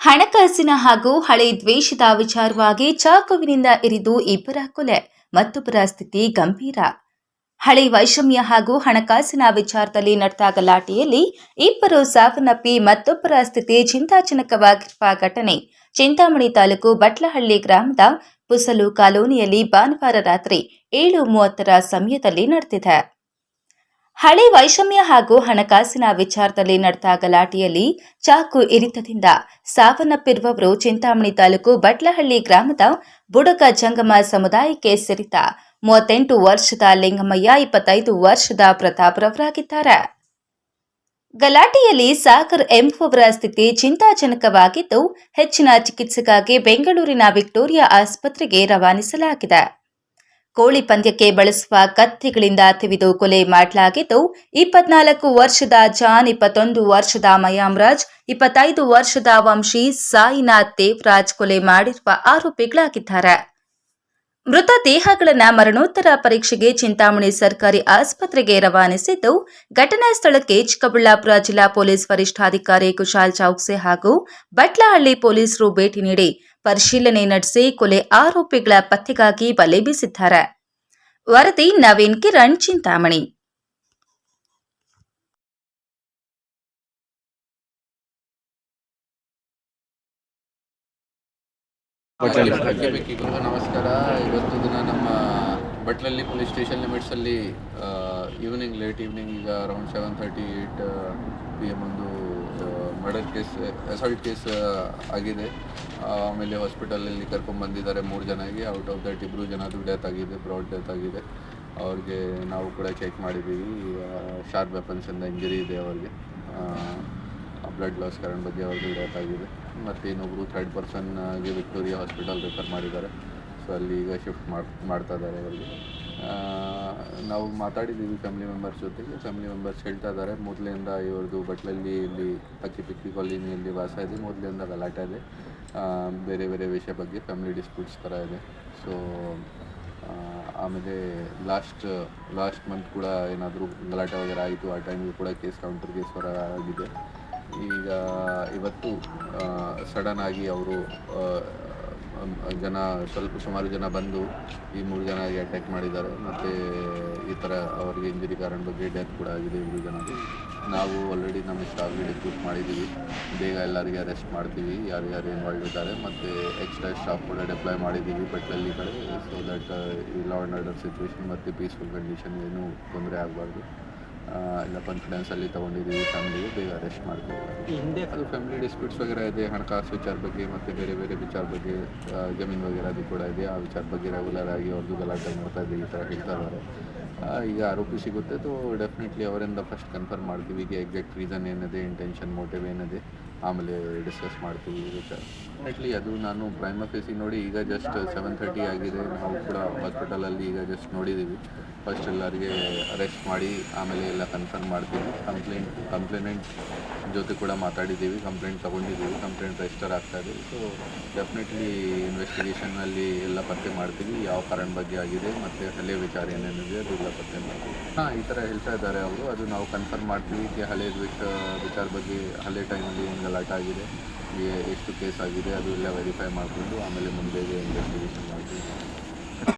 ಹಣಕಾಸಿನ ಹಾಗೂ ಹಳೆ ದ್ವೇಷದ ವಿಚಾರವಾಗಿ ಚಾಕುವಿನಿಂದ ಇರಿದು ಇಬ್ಬರ ಕೊಲೆ, ಮತ್ತೊಬ್ಬರ ಸ್ಥಿತಿ ಗಂಭೀರ. ಹಳೆ ವೈಷಮ್ಯ ಹಾಗೂ ಹಣಕಾಸಿನ ವಿಚಾರದಲ್ಲಿ ನಡೆದ ಗಲಾಟೆಯಲ್ಲಿ ಇಬ್ಬರು ಸಾವನ್ನಪ್ಪಿ ಮತ್ತೊಬ್ಬರ ಸ್ಥಿತಿ ಚಿಂತಾಜನಕವಾಗಿರುವ ಘಟನೆ. ಚಿಂತಾಮಣಿ ತಾಲೂಕು ಬಟ್ಲಹಳ್ಳಿ ಗ್ರಾಮದ ಪುಸಲು ಕಾಲೋನಿಯಲ್ಲಿ ಭಾನುವಾರ ರಾತ್ರಿ ಏಳು ಮೂವತ್ತರ ಸಮಯದಲ್ಲಿ ನಡೆದಿದೆ. ಹಳೆ ವೈಷಮ್ಯ ಹಾಗೂ ಹಣಕಾಸಿನ ವಿಚಾರದಲ್ಲಿ ನಡೆದ ಗಲಾಟೆಯಲ್ಲಿ ಚಾಕು ಇರಿತದಿಂದ ಸಾವನ್ನಪ್ಪಿರುವವರು ಚಿಂತಾಮಣಿ ತಾಲೂಕು ಬಟ್ಲಹಳ್ಳಿ ಗ್ರಾಮದ ಬುಡಕ ಜಂಗಮ ಸಮುದಾಯಕ್ಕೆ ಸೇರಿದ ಮೂವತ್ತೆಂಟು ವರ್ಷದ ಲಿಂಗಮಯ್ಯ ಇಪ್ಪತ್ತೈದು ವರ್ಷದ ಪ್ರತಾಪ್ರವರಾಗಿದ್ದಾರೆ ಗಲಾಟೆಯಲ್ಲಿ ಸಾಗರ್ ಎಂಬುವವರ ಸ್ಥಿತಿ ಚಿಂತಾಜನಕವಾಗಿದ್ದು ಹೆಚ್ಚಿನ ಚಿಕಿತ್ಸೆಗಾಗಿ ಬೆಂಗಳೂರಿನ ವಿಕ್ಟೋರಿಯಾ ಆಸ್ಪತ್ರೆಗೆ ರವಾನಿಸಲಾಗಿದೆ. ಕೋಳಿ ಪಂದ್ಯಕ್ಕೆ ಬಳಸುವ ಕತ್ತಿಗಳಿಂದ ತಿವಿದು ಕೊಲೆ ಮಾಡಲಾಗಿದ್ದು, ಇಪ್ಪತ್ನಾಲ್ಕು ವರ್ಷದ ಜಾನ್, ಇಪ್ಪತ್ತೊಂದು ವರ್ಷದ ಮಯಾಮ್ರಾಜ್, ಇಪ್ಪತ್ತೈದು ವರ್ಷದ ವಂಶಿ ಸಾಯಿನಾಥ್ ದೇವರಾಜ್ ಕೊಲೆ ಮಾಡಿರುವ ಆರೋಪಿಗಳಾಗಿದ್ದಾರೆ. ಮೃತ ದೇಹಗಳನ್ನು ಮರಣೋತ್ತರ ಪರೀಕ್ಷೆಗೆ ಚಿಂತಾಮಣಿ ಸರ್ಕಾರಿ ಆಸ್ಪತ್ರೆಗೆ ರವಾನಿಸಿದ್ದು, ಘಟನಾ ಸ್ಥಳಕ್ಕೆ ಚಿಕ್ಕಬಳ್ಳಾಪುರ ಜಿಲ್ಲಾ ಪೊಲೀಸ್ ವರಿಷ್ಠಾಧಿಕಾರಿ ಕುಶಾಲ್ ಚೌಕ್ಸೆ ಹಾಗೂ ಬಟ್ಲಹಳ್ಳಿ ಪೊಲೀಸರು ಭೇಟಿ ನೀಡಿ ಪರಿಶೀಲನೆ ನಡೆಸಿ ಕೊಲೆ ಆರೋಪಿಗಳ ಪತ್ತೆಗಾಗಿ ಬಲೆ ಬೀಸಿದ್ದಾರೆ. ವರದಿ ನವೀನ್ ಕಿರಣ್, ಚಿಂತಾಮಣಿ. ನಮಸ್ಕಾರ. ಇವತ್ತು ದಿನ ನಮ್ಮ ಬಟ್ಲಲ್ಲಿ ಪೊಲೀಸ್ ಸ್ಟೇಷನ್ ಲಿಮಿಟ್ಸಲ್ಲಿ ಈವ್ನಿಂಗ್ ಲೇಟ್ ಈವ್ನಿಂಗ್ ಈಗ around seven thirty eight P M ಒಂದು ಮರ್ಡರ್ ಕೇಸ್ ಅಸಾಲ್ಟ್ ಕೇಸ್ ಆಗಿದೆ. ಆಮೇಲೆ ಹಾಸ್ಪಿಟಲಲ್ಲಿ ಕರ್ಕೊಂಡು ಬಂದಿದ್ದಾರೆ ಮೂರು ಜನಗೆ ಔಟ್ ಆಫ್ ದಟ್ ಇಬ್ಬರು ಜನದ್ದು ಡೆತ್ ಆಗಿದೆ ಬ್ರಾಡ್ ಡೆತ್ ಆಗಿದೆ. ಅವ್ರಿಗೆ ನಾವು ಕೂಡ ಚೆಕ್ ಮಾಡಿದ್ದೀವಿ. ಶಾರ್ಪ್ ವೆಪನ್ಸಿಂದ ಇಂಜುರಿ ಇದೆ ಅವ್ರಿಗೆ. ಬ್ಲಡ್ ಲಾಸ್ ಕಾರಣ ಬಗ್ಗೆ ಅವ್ರಿಗೆ ಡೆತ್ ಆಗಿದೆ. ಮತ್ತು ಇನ್ನೊಬ್ಬರು ಥರ್ಡ್ ಪರ್ಸನ್ಗೆ ವಿಕ್ಟೋರಿಯಾ ಹಾಸ್ಪಿಟಲ್ ರೆಫರ್ ಮಾಡಿದ್ದಾರೆ. ಸೊ ಅಲ್ಲಿ ಈಗ ಶಿಫ್ಟ್ ಮಾಡಿ, ಮಾಡ್ತಾ ಇದ್ದಾರೆ ಅವರಿಗೆ. ನಾವು ಮಾತಾಡಿದ್ದೀವಿ ಫ್ಯಾಮಿಲಿ ಮೆಂಬರ್ಸ್ ಜೊತೆಗೆ. ಫ್ಯಾಮಿಲಿ ಮೆಂಬರ್ಸ್ ಹೇಳ್ತಾ ಇದ್ದಾರೆ ಮೊದಲಿಂದ ಇವ್ರದ್ದು ಬಟ್ಲಲ್ಲಿ ಇಲ್ಲಿ ಪಕ್ಕಿ ಪಿಕ್ಕಿ ಕಾಲೋನಿಯಲ್ಲಿ ವಾಸ ಇದೆ, ಮೊದಲಿಂದ ಗಲಾಟೆ ಇದೆ. ಬೇರೆ ಬೇರೆ ವಿಷಯ ಬಗ್ಗೆ ಫ್ಯಾಮಿಲಿ ಡಿಸ್ಪ್ಯೂಟ್ಸ್ ಥರ ಇದೆ. ಸೊ ಆಮೇಲೆ ಲಾಸ್ಟ್ ಲಾಸ್ಟ್ ಮಂತ್ ಕೂಡ ಏನಾದರೂ ಗಲಾಟೆ ವಗೇರೆ ಆಯಿತು, ಆ ಟೈಮಿಗೆ ಕೂಡ ಕೇಸ್ ಕೌಂಟರ್ ಕೇಸ್ ಹೊರ ಆಗಿದೆ. ಈಗ ಇವತ್ತು ಸಡನ್ ಆಗಿ ಅವರು ಜನ, ಸ್ವಲ್ಪ ಸುಮಾರು ಜನ ಬಂದು ಈ ಮೂರು ಜನಗೆ ಅಟ್ಯಾಕ್ ಮಾಡಿದ್ದಾರೆ. ಮತ್ತು ಈ ಥರ ಅವರಿಗೆ ಇಂಜುರಿ ಕಾರಣ ಬಗ್ಗೆ ಡೆತ್ ಕೂಡ ಆಗಿದೆ ಮೂರು ಜನ. ನಾವು ಆಲ್ರೆಡಿ ನಮ್ಮ ಸ್ಟಾಫ್ಗೆ ರಿಕ್ರೂಟ್ ಮಾಡಿದ್ದೀವಿ ಬೇಗ ಎಲ್ಲರಿಗೆ ಅರೆಸ್ಟ್ ಮಾಡ್ತೀವಿ. ಯಾರು ಯಾರು ಇನ್ವಾಲ್ವ್ ಇದ್ದಾರೆ. ಮತ್ತು ಎಕ್ಸ್ಟ್ರಾ ಸ್ಟಾಫ್ ಕೂಡ ಡಿಪ್ಲಾಯ್ ಮಾಡಿದ್ದೀವಿ ಬಟ್ಲಲ್ಲಿ ಕಡೆ. ಸೊ ದಟ್ ಈ ಲಾ ಆ್ಯಂಡ್ ಆರ್ಡರ್ ಸಿಚುವೇಶನ್ ಮತ್ತು ಪೀಸ್ಫುಲ್ ಕಂಡೀಷನ್ ಏನೂ ತೊಂದರೆ ಆಗಬಾರ್ದು. ಎಲ್ಲ ಕಾನ್ಫಿಡೆನ್ಸಲ್ಲಿ ತೊಗೊಂಡಿದ್ದೀವಿ ಫ್ಯಾಮಿಲಿಗೆ ಬೇಗ ಅರೆಸ್ಟ್ ಮಾಡ್ತೀವಿ ಹಿಂದೆ ಅದು ಫ್ಯಾಮಿಲಿ ಡಿಸ್ಪ್ಯೂಟ್ಸ್ ವಗೇರೆ ಇದೆ, ಹಣಕಾಸು ವಿಚಾರ ಬಗ್ಗೆ ಮತ್ತು ಬೇರೆ ಬೇರೆ ವಿಚಾರ ಬಗ್ಗೆ ಜಮೀನು ವಗೇರೆ ಅದು ಕೂಡ ಇದೆ. ಆ ವಿಚಾರ ಬಗ್ಗೆ ರೆಗ್ಯುಲರ್ ಆಗಿ ಅವ್ರದ್ದು ಗಲಾಟೆ ಮಾಡ್ತಾ ಇದ್ದೀವಿ ಈ ಥರ ಹೇಳ್ತಾ ಇದ್ದಾರೆ. ಈಗ ಆರೋಪಿ ಸಿಗುತ್ತೆ ತೋ ಡೆಫಿನೆಟ್ಲಿ ಅವರಿಂದ ಫಸ್ಟ್ ಕನ್ಫರ್ಮ್ ಮಾಡ್ತೀವಿ, ಈಗ ಎಕ್ಸಾಕ್ಟ್ ರೀಸನ್ ಏನಿದೆ ಇಂಟೆನ್ಷನ್ ಮೋಟಿವ್ ಏನಿದೆ, ಆಮೇಲೆ ಡಿಸ್ಕಸ್ ಮಾಡ್ತೀವಿ ವಿಚಾರ. ಡೆಫಿನೆಟ್ಲಿ ಅದು ನಾನು ಪ್ರೈಮ್ ಆಫೀಸಿಗೆ ನೋಡಿ, ಈಗ ಜಸ್ಟ್ ಸೆವೆನ್ ತರ್ಟಿ ಆಗಿದೆ, ನಾವು ಕೂಡ ಹಾಸ್ಪಿಟಲಲ್ಲಿ ಈಗ ಜಸ್ಟ್ ನೋಡಿದ್ದೀವಿ. ಫಸ್ಟ್ ಎಲ್ಲರಿಗೆ ಅರೆಸ್ಟ್ ಮಾಡಿ, ಆಮೇಲೆ ಎಲ್ಲ ಕನ್ಫರ್ಮ್ ಮಾಡ್ತೀವಿ. ಕಂಪ್ಲೇಂಟ್ ಕಂಪ್ಲೇನೆಂಟ್ ಜೊತೆ ಕೂಡ ಮಾತಾಡಿದ್ದೀವಿ ಕಂಪ್ಲೇಂಟ್ ತೊಗೊಂಡಿದ್ದೀವಿ ಕಂಪ್ಲೇಂಟ್ ರಿಜಿಸ್ಟರ್ ಆಗ್ತಾ ಇದೆ. ಸೊ ಡೆಫಿನೆಟ್ಲಿ ಇನ್ವೆಸ್ಟಿಗೇಷನಲ್ಲಿ ಎಲ್ಲ ಪತ್ತೆ ಮಾಡ್ತೀವಿ, ಯಾವ ಕಾರಣ ಬಗ್ಗೆ ಆಗಿದೆ, ಮತ್ತು ಹಳೆ ವಿಚಾರ ಏನೇನಿದೆ ಅದೆಲ್ಲ ಪತ್ತೆ ಮಾಡ್ತೀವಿ. ಹಾಂ, ಈ ಥರ ಹೇಳ್ತಾ ಇದ್ದಾರೆ ಅವರು. ಅದು ನಾವು ಕನ್ಫರ್ಮ್ ಮಾಡ್ತೀವಿ. ಹಳೆ ವಿಚಾರ ಬಗ್ಗೆ ಹಳೆ ಟೈಮಲ್ಲಿ ಏನು ಗಲಾಟೆ ಆಗಿದೆ. ಎಷ್ಟು ಕೇಸ್ ಆಗಿದೆ, ಅದು ಎಲ್ಲ ವೆರಿಫೈ ಮಾಡಿಕೊಂಡು ಆಮೇಲೆ ಮುಂದೆ ಇನ್ವೆಸ್ಟಿಗೇಷನ್ ಮಾಡ್ತೀವಿ.